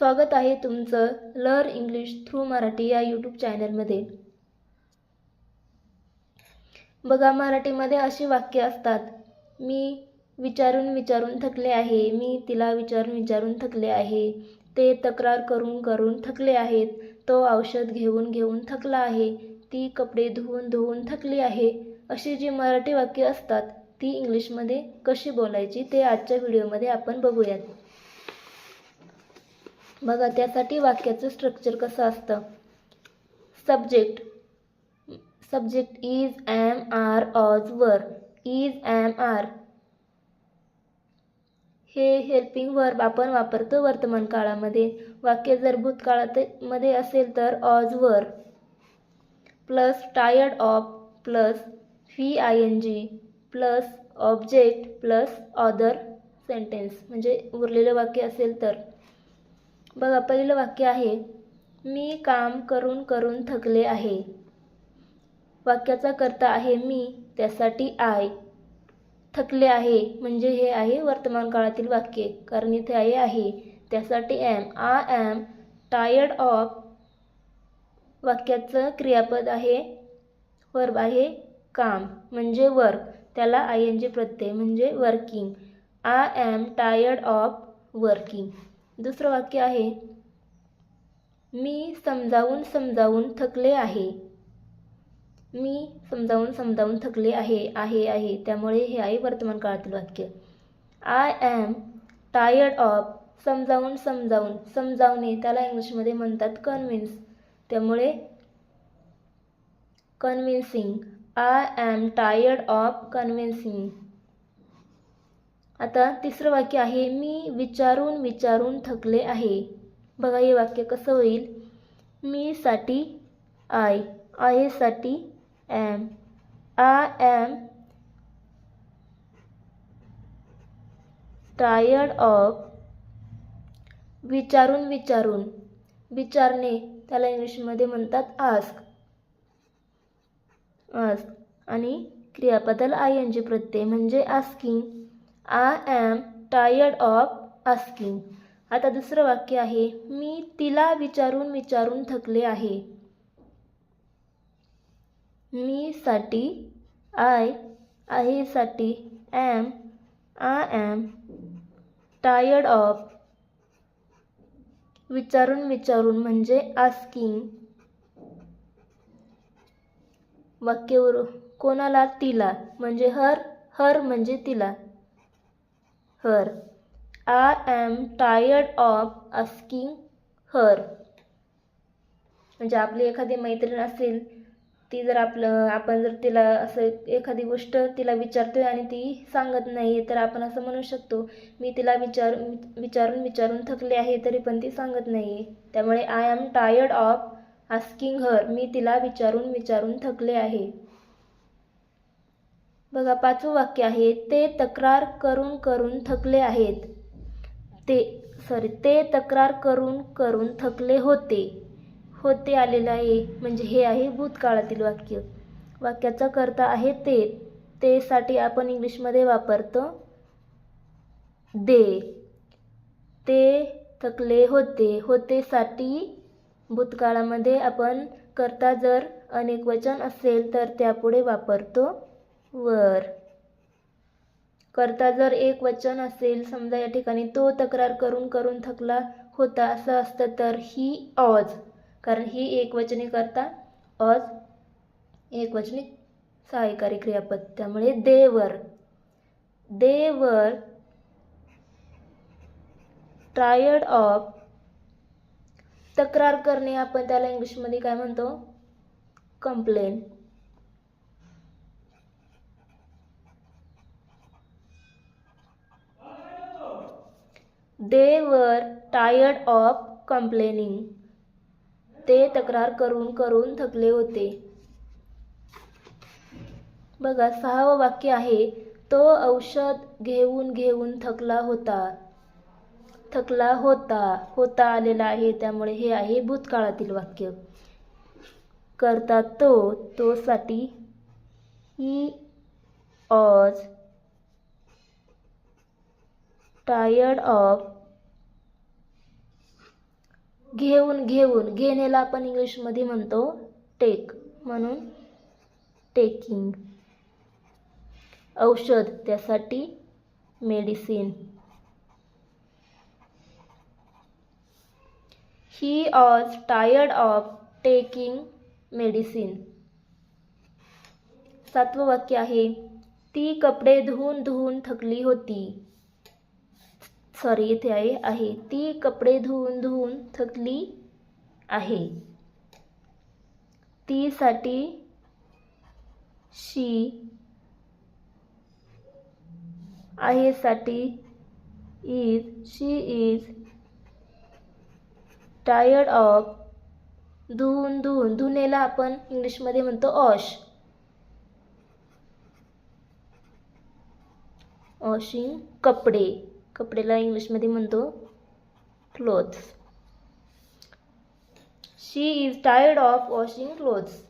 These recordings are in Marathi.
स्वागत आहे तुमचं लर इंग्लिश थ्रू मराठी या यूट्यूब चॅनलमध्ये बघा मराठीमध्ये अशी वाक्य असतात मी विचारून विचारून थकले आहे मी तिला विचारून विचारून थकले आहे ते तक्रार करून करून थकले आहेत तो औषध घेऊन घेऊन थकला आहे ती कपडे धुवून धुवून थकली आहे अशी जी मराठी वाक्य असतात ती इंग्लिशमध्ये कशी बोलायची ते आजच्या व्हिडिओमध्ये आपण बघूयात. बघा त्यासाठी वाक्याचं स्ट्रक्चर कसं असतं? Subject subject is am are aux verb is am are हे हेल्पिंग वर्ब आपण वापरतो वर्तमान काळामध्ये. वाक्य जर भूतकाळात मध्ये असेल तर aux verb plus tired of plus V I N G plus object plus other sentence म्हणजे उरलेलं वाक्य असेल तर. बघा पहिलं वाक्य आहे मी काम करून करून थकले आहे. वाक्याचा करता आहे मी त्यासाठी आय. थकले आहे म्हणजे हे आहे वर्तमान काळातील वाक्य. कारण इथे आहे आहे त्यासाठी am I am tired of वाक्याचं क्रियापद आहे वर्ब आहे काम. म्हणजे वर्क त्याला आय एन जी प्रत्यय म्हणजे working I am tired of working दुसरं वाक्य आहे मी समजावून समजावून थकले आहे. मी समजावून समजावून थकले आहे आहे आहे. त्यामुळे हे आहे वर्तमान काळातील वाक्य. आय ॲम टायर्ड ऑफ समजावून समजावून. समजावणे त्याला इंग्लिशमध्ये म्हणतात कन्व्हिन्स त्यामुळे convincing I am tired of convincing आता तिसरं वाक्य आहे मी विचारून विचारून थकले आहे. बघा हे वाक्य कसं होईल? मी साठी आय आहे साठी am I am tired of विचारून विचारून. विचारणे त्याला इंग्लिशमध्ये म्हणतात आस्क आस्क आणि क्रियापदाला आय एन जी प्रत्यय म्हणजे asking I am tired of asking आता दुसरं वाक्य आहे मी तिला विचारून विचारून थकले आहे. मी साठी आय आहे साठी am I am tired of विचारून विचारून म्हणजे आस्किंग वाक्यवर कोणाला? तिला. म्हणजे हर हर म्हणजे तिला. Her I am tired of asking her म्हणजे आपली एखादी मैत्रीण असेल ती जर आपलं आपण जर तिला असं एखादी गोष्ट तिला विचारतोय आणि ती सांगत नाही तर आपण असं म्हणू शकतो मी तिला विचार विचारून विचारून थकले आहे तरी पण ती सांगत नाही त्यामुळे I am tired of asking her मी तिला विचारून विचारून थकले आहे. बघा पाचवं वाक्य आहे ते तक्रार करून करून थकले आहेत. ते सॉरी ते तक्रार करून करून थकले होते. होते आलेलं आहे म्हणजे हे आहे भूतकाळातील वाक्य. वाक्याचा करता आहे ते तेसाठी आपण इंग्लिशमध्ये वापरतो दे. ते थकले होते. होतेसाठी भूतकाळामध्ये आपण करता जर अनेक वचन असेल तर त्यापुढे वापरतो वर. करता जर एक वचन असेल समजा या ठिकाणी तो तक्रार करून करून थकला होता असं असतं तर ही ऑज. कारण ही एकवचनी करता ऑज एक वचनी सहायकारी क्रियापद. त्यामुळे देवर. देवर टायर्ड ऑफ तक्रार करणे आपण त्याला इंग्लिशमध्ये काय म्हणतो? Complain they were tired of complaining ते तक्रार करून करून थकले होते. बघा सहावं वाक्य आहे तो औषध घेऊन घेऊन थकला होता. थकला होता होता आलेला आहे त्यामुळे हे आहे भूतकाळातील वाक्य. करता तो तो साठी ही ऑज टायर्ड ऑफ़ घेऊन घेऊन, घेण्याला आपण इंग्लिशमध्ये म्हणतो टेक म्हणून टेकिंग औषध, त्यासाठी medicine he is tired of taking medicine सातवं वाक्य आहे, ती कपडे धुवून धुवून थकली होती. सॉरी इथे आहे आहे. ती कपडे धुवून धुवून थकली आहे. तीसाठी शी आहे साठी is she is tired of धुवून धुवून. धुण्याला आपण इंग्लिशमध्ये म्हणतो ऑश ऑशिंग कपडे. कपडेला इंग्लिशमध्ये म्हणतो clothes she is tired of washing clothes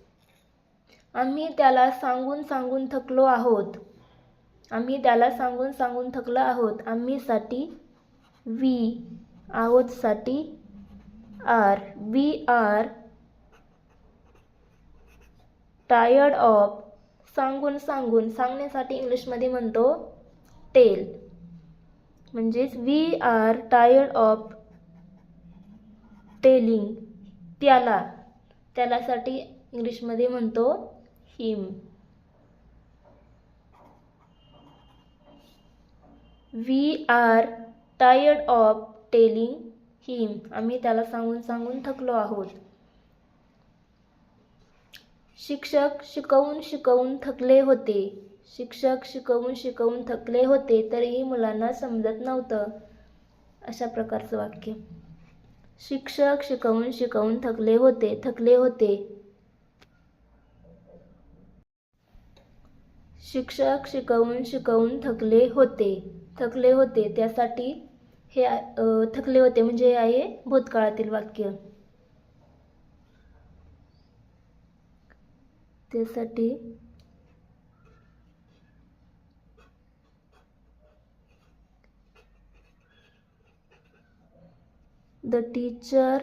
आम्ही त्याला सांगून सांगून थकलो आहोत. आम्ही त्याला सांगून सांगून थकलो आहोत. आम्हीसाठी we आहोतसाठी are we are tired of सांगून सांगून सांगण्यासाठी इंग्लिशमध्ये म्हणतो टेल म्हणजेच we are tired of telling त्याला त्यालासाठी इंग्लिशमध्ये म्हणतो him we are tired of telling him आम्ही त्याला सांगून सांगून थकलो आहोत. शिक्षक शिकवून शिकवून थकले होते. शिक्षक शिकवून शिकवून थकले होते तरीही मुलांना समजत नव्हतं. अशा प्रकारचं वाक्य. शिक्षक शिकवून शिकवून थकले होते थकले होते. शिक्षक शिकवून शिकवून थकले होते थकले होते. त्यासाठी हे थकले होते म्हणजे हे आहे भूतकाळातील वाक्य. त्यासाठी the teacher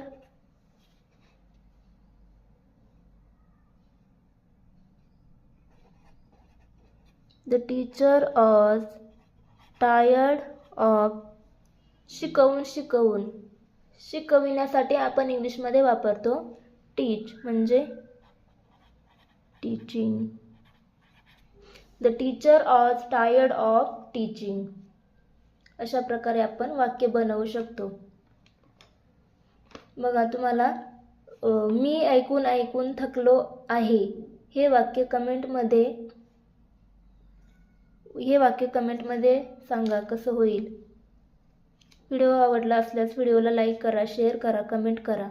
the teacher was tired of शिकवून शिकवून. शिकविण्यासाठी आपण इंग्लिशमध्ये वापरतो टीच म्हणजे teaching the teacher is tired of teaching अशा प्रकारे आपण वाक्य बनवू शकतो. बघा तुम्हाला मी ऐकून ऐकून थकलो आहे. हे वाक्य कमेंटमध्ये हे वाक्य कमेंटमध्ये सांगा कसं होईल? व्हिडिओ आवडला असल्यास व्हिडिओला लाईक करा शेअर करा कमेंट करा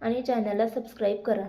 आणि चॅनलला सबस्क्राईब करा.